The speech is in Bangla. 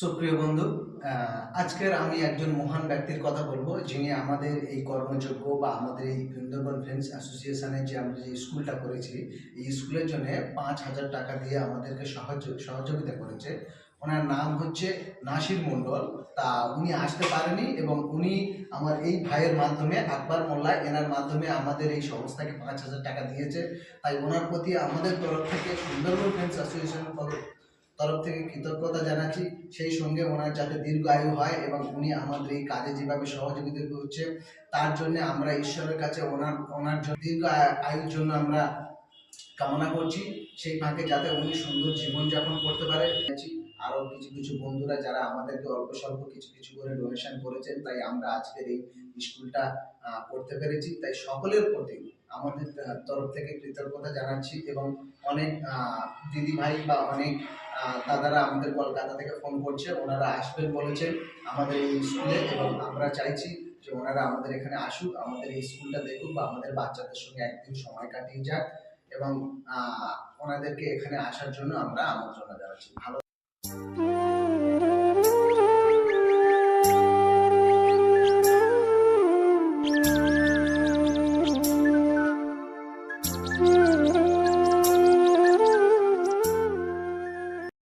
সুপ্রিয় বন্ধু আজকের আমি একজন মহান ব্যক্তির কথা বলব, যিনি আমাদের এই কর্মযোগ্য বা আমাদের এই বৃন্দাবন ফ্রেন্ডস অ্যাসোসিয়েশনে যে আমরা যে স্কুলটা করেছি, এই স্কুলের জন্য পাঁচ হাজার টাকা দিয়ে আমাদেরকে সাহায্য, সহযোগিতা করেছে। ওনার নাম হচ্ছে নাসির মণ্ডল। তা উনি আসতে পারেনি এবং উনি আমার এই ভাইয়ের মাধ্যমে, আকবর মোল্লা, এনার মাধ্যমে আমাদের এই সংস্থাকে পাঁচ হাজার টাকা দিয়েছে। তাই ওনার প্রতি আমাদের তরফ থেকে সুন্দরবন ফ্রেন্ডস অ্যাসোসিয়েশন তরফ থেকে কৃতজ্ঞতা জানাচ্ছি। সেই সঙ্গে ওনার যাতে দীর্ঘ আয়ু হয় এবং উনি আমাদের এই কাজে যেভাবে সহযোগিতা করছে, তার জন্য আমরা ঈশ্বরের কাছে ওনার ওনার জন্য দীর্ঘ আয়ুর জন্য আমরা কামনা করছি। সেই ফাঁকে যাতে উনি সুন্দর জীবনযাপন করতে পারে। আরও কিছু কিছু বন্ধুরা যারা আমাদেরকে অল্প স্বল্প কিছু কিছু করে ডোনেশন করেছেন, তাই আমরা আজকের এই স্কুলটা করতে পেরেছি। তাই সকলের প্রতি আমাদের তরফ থেকে কৃতজ্ঞতা জানাচ্ছি এবং অনেক দিদি ভাই বা অনেক দাদারা আমাদের কলকাতা থেকে ফোন করছে, ওনারা আসবেন বলেছেন আমাদের এই স্কুলে এবং আমরা চাইছি যে ওনারা আমাদের এখানে আসুক, আমাদের এই স্কুলটা দেখুক বা আমাদের বাচ্চাদের সঙ্গে একদিন সময় কাটিয়ে যাক এবং ওনাদেরকে এখানে আসার জন্য আমরা আমন্ত্রণ জানাচ্ছি। ভালো